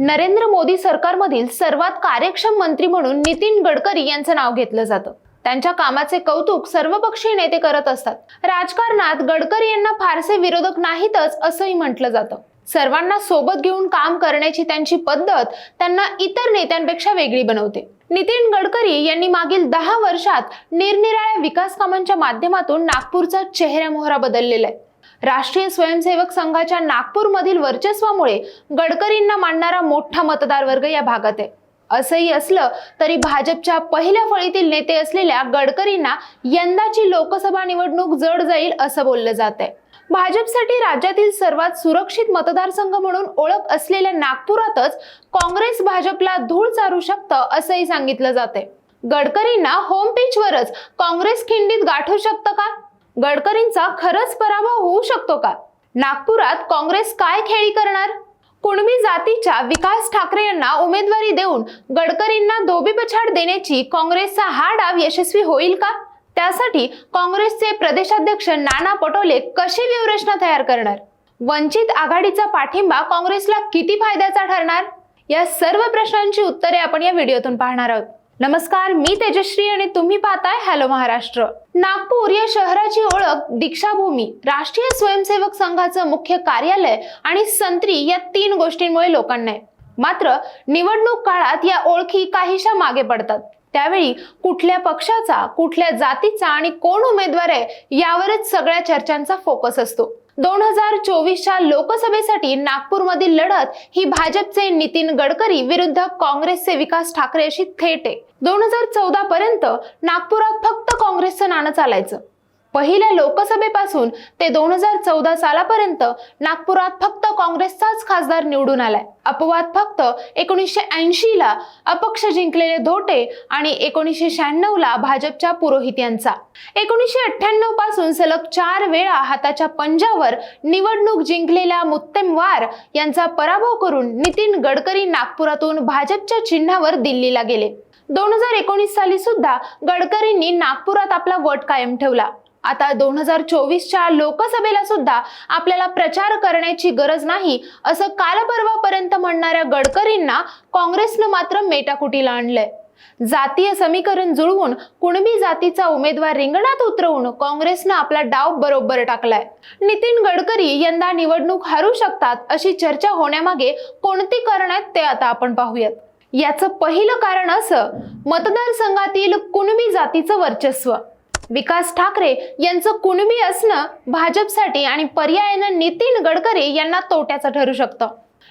नरेंद्र मोदी सरकारमधील सर्वात कार्यक्षम मंत्री म्हणून नितीन गडकरी यांचं नाव घेतलं जातं. त्यांच्या कामाचे कौतुक सर्वपक्षीय नेते करत असतात. राजकारणात गडकरी यांना फारसे विरोधक नाहीतच असंही म्हटलं जातं. सर्वांना सोबत घेऊन काम करण्याची त्यांची पद्धत त्यांना इतर नेत्यांपेक्षा वेगळी बनवते. नितीन गडकरी यांनी मागील दहा वर्षात निरनिराळ्या विकास कामांच्या माध्यमातून नागपूरचा चेहऱ्यामोहरा बदललेला आहे. राष्ट्रीय स्वयंसेवक संघाच्या नागपूरमधील वर्चस्वामुळे गडकरींना मानणारा मोठा मतदार वर्ग या भागात आहे. असंही असलं तरी भाजपच्या पहिल्या फळीतील नेते असलेल्या गडकरींना यंदाची लोकसभा निवडणूक जड जाईल असं बोललं जात आहे भाजपसाठी राज्यातील सर्वात सुरक्षित मतदारसंघ म्हणून ओळख असलेल्या नागपुरातच काँग्रेस भाजपला धूळ चारू शकतं असंही सांगितलं जाते गडकरींना होम पिचवरच काँग्रेस खिंडीत गाठू शकतं का? गडकरींचा खरंच पराभव होऊ शकतो का? नागपुरात काँग्रेस काय खेळी करणार? कुणबी जातीच्या विकास ठाकरे यांना उमेदवारी देऊन गडकरींना धोबीपछाड देण्याची काँग्रेसचा हा डाव यशस्वी होईल का? त्यासाठी काँग्रेसचे प्रदेशाध्यक्ष नाना पटोले कशी व्यूहरचना तयार करणार? वंचित आघाडीचा पाठिंबा काँग्रेसला किती फायद्याचा ठरणार? या सर्व प्रश्नांची उत्तरे आपण या व्हिडिओतून पाहणार आहोत. नमस्कार मी तेजश्री आणि तुम्ही पाहताय हॅलो महाराष्ट्र. नागपूर या शहराची ओळख दीक्षाभूमी राष्ट्रीय स्वयंसेवक संघाचं मुख्य कार्यालय आणि संत्री या तीन गोष्टींमुळे लोकांना आहे. मात्र निवडणूक काळात या ओळखी काहीशा मागे पडतात. त्यावेळी कुठल्या पक्षाचा कुठल्या जातीचा आणि कोण उमेदवार आहे यावरच सगळ्या चर्चांचा फोकस असतो. दोन हजार चोवीसच्या लोकसभेसाठी नागपूरमधील लढत ही भाजपचे नितीन गडकरी विरुद्ध काँग्रेसचे विकास ठाकरे अशी थेट आहे. दोन हजार चौदा पर्यंत नागपुरात फक्त काँग्रेसचं नाणं चालायचं. पहिल्या लोकसभेपासून ते दोन हजार चौदा सालापर्यंत नागपुरात फक्त काँग्रेसचाच खासदार निवडून आलाय. अपवाद फक्त एकोणीसशे ऐंशी ला अपक्ष जिंकलेले धोटे आणि एकोणीसशे शहाण्णव ला भाजपच्या पुरोहित यांचा. एकोणीसशे अठ्ठ्याण्णवपासून सलग चार वेळा हाताच्या पंजावर निवडणूक जिंकलेल्या मुत्तेमवार यांचा पराभव करून नितीन गडकरी नागपुरातून भाजपच्या चिन्हावर दिल्लीला गेले. दोन हजार एकोणीस साली सुद्धा गडकरींनी नागपुरात आपला वट कायम ठेवला. आता दोन हजार चोवीसच्या लोकसभेला सुद्धा आपल्याला प्रचार करण्याची गरज नाही असं कालपर्वापर्यंत म्हणणाऱ्या गडकरींना काँग्रेसनं मात्र मेटाकुटीला आणलंय. जातीय समीकरण जुळवून कुणबी जातीचा उमेदवार रिंगणात उतरवून काँग्रेसनं आपला डाव बरोबर टाकलाय. नितीन गडकरी यंदा निवडणूक हरू शकतात अशी चर्चा होण्यामागे कोणती कारण आहेत ते आता आपण पाहूयात. याचं पहिलं कारण असं मतदारसंघातील कुणबी जातीचं वर्चस्व. विकास ठाकरे यांचं कुणबी असणं भाजपसाठी आणि पर्यायानं नितीन गडकरी यांना तोट्याचं ठरू शकतं.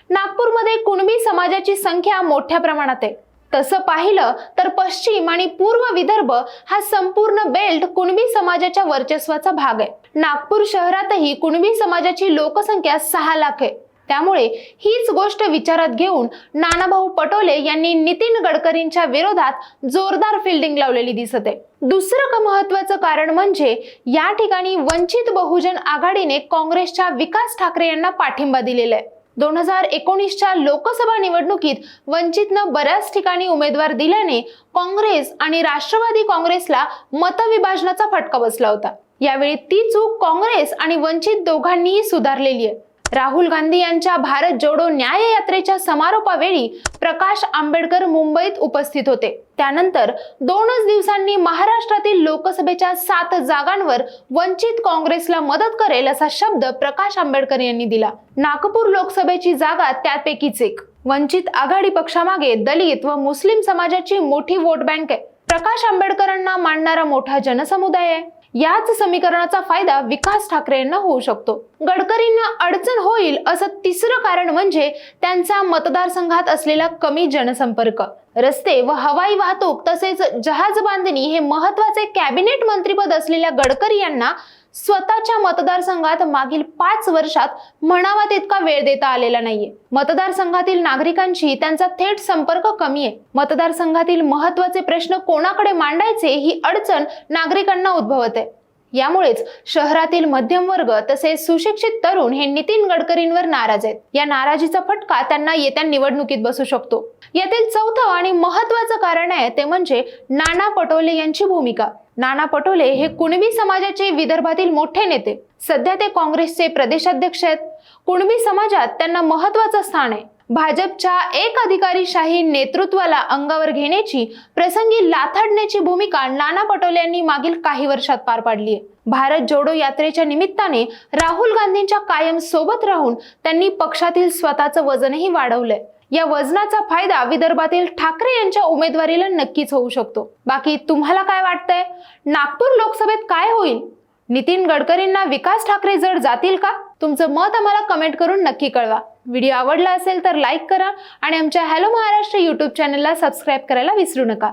नागपूरमध्ये कुणबी समाजाची संख्या मोठ्या प्रमाणात आहे. तसं पाहिलं तर पश्चिम आणि पूर्व विदर्भ हा संपूर्ण बेल्ट कुणबी समाजाच्या वर्चस्वाचा भाग आहे. नागपूर शहरातही कुणबी समाजाची लोकसंख्या सहा लाख आहे. त्यामुळे हीच गोष्ट विचारात घेऊन नानाभाऊ पटोले यांनी नितीन गडकरींच्या विरोधात जोरदार फिल्डिंग लावलेली दिसत आहे. दुसरं का महत्वाचं कारण म्हणजे या ठिकाणी वंचित बहुजन आघाडीने काँग्रेसच्या विकास ठाकरे यांना पाठिंबा दिलेला आहे. दोन हजार एकोणीसच्या लोकसभा निवडणुकीत वंचितनं बऱ्याच ठिकाणी उमेदवार दिल्याने काँग्रेस आणि राष्ट्रवादी काँग्रेसला मतविभाजनाचा फटका बसला होता. यावेळी ती चूक काँग्रेस आणि वंचित दोघांनीही सुधारलेली आहे. राहुल गांधी यांच्या भारत जोडो न्याय यात्रेच्या समारोपावेळी प्रकाश आंबेडकर मुंबईत उपस्थित होते. त्यानंतर दोनच दिवसांनी महाराष्ट्रातील लोकसभेच्या सात जागांवर वंचित काँग्रेसला मदत करेल असा शब्द प्रकाश आंबेडकर यांनी दिला. नागपूर लोकसभेची जागा त्यापैकीच एक. वंचित आघाडी पक्षामागे दलित व मुस्लिम समाजाची मोठी वोट बँक आहे. प्रकाश आंबेडकरांना मानणारा मोठा जनसमुदाय आहे. याच समीकरणाचा फायदा विकास ठाकरे यांना होऊ शकतो. गडकरींना अडचण होईल असं तिसरं कारण म्हणजे त्यांचा मतदारसंघात असलेला कमी जनसंपर्क. रस्ते व हवाई वाहतूक तसेच जहाज बांधणी हे महत्त्वाचे कॅबिनेट मंत्रीपद असलेल्या गडकरी यांना स्वतःच्या मतदारसंघात मागील पाच वर्षात म्हणावा तितका वेळ देता आलेला नाहीये. मतदारसंघातील नागरिकांशी त्यांचा थेट संपर्क कमी आहे. मतदारसंघातील महत्त्वाचे प्रश्न कोणाकडे मांडायचे ही अडचण नागरिकांना उद्भवत आहे. यामुळेच शहरातील मध्यम वर्ग तसेच सुशिक्षित तरुण हे नितीन गडकरींवर नाराज आहेत. या नाराजीचा फटका त्यांना येत्या निवडणुकीत बसू शकतो. यातील चौथं आणि महत्वाचं कारण आहे ते म्हणजे नाना पटोले यांची भूमिका. नाना पटोले हे कुणबी समाजाचे विदर्भातील मोठे नेते. सध्या ते काँग्रेसचे प्रदेशाध्यक्ष आहेत. कुणबी समाजात त्यांना महत्वाचं स्थान आहे. भाजपच्या एक अधिकारीशाही नेतृत्वाला अंगावर घेण्याची प्रसंगी लाथाडण्याची भूमिका नाना पटोले यांनी मागील काही वर्षात पार पाडली आहे. भारत जोडो यात्रेच्या निमित्ताने राहुल गांधींच्या कायम सोबत राहून त्यांनी पक्षातील स्वतःचं वजनही वाढवलंय. या वजनाचा फायदा विदर्भातील ठाकरे यांच्या उमेदवारीला नक्कीच होऊ शकतो. बाकी तुम्हाला काय वाटतंय? नागपूर लोकसभेत काय होईल? नितीन गडकरींना विकास ठाकरे जड जातील का? तुमचं मत आम्हाला कमेंट करून नक्की कळवा. व्हिडिओ आवडला असेल तर लाईक करा आणि आमच्या हॅलो महाराष्ट्र यूट्यूब चॅनलला सबस्क्राईब करायला विसरू नका.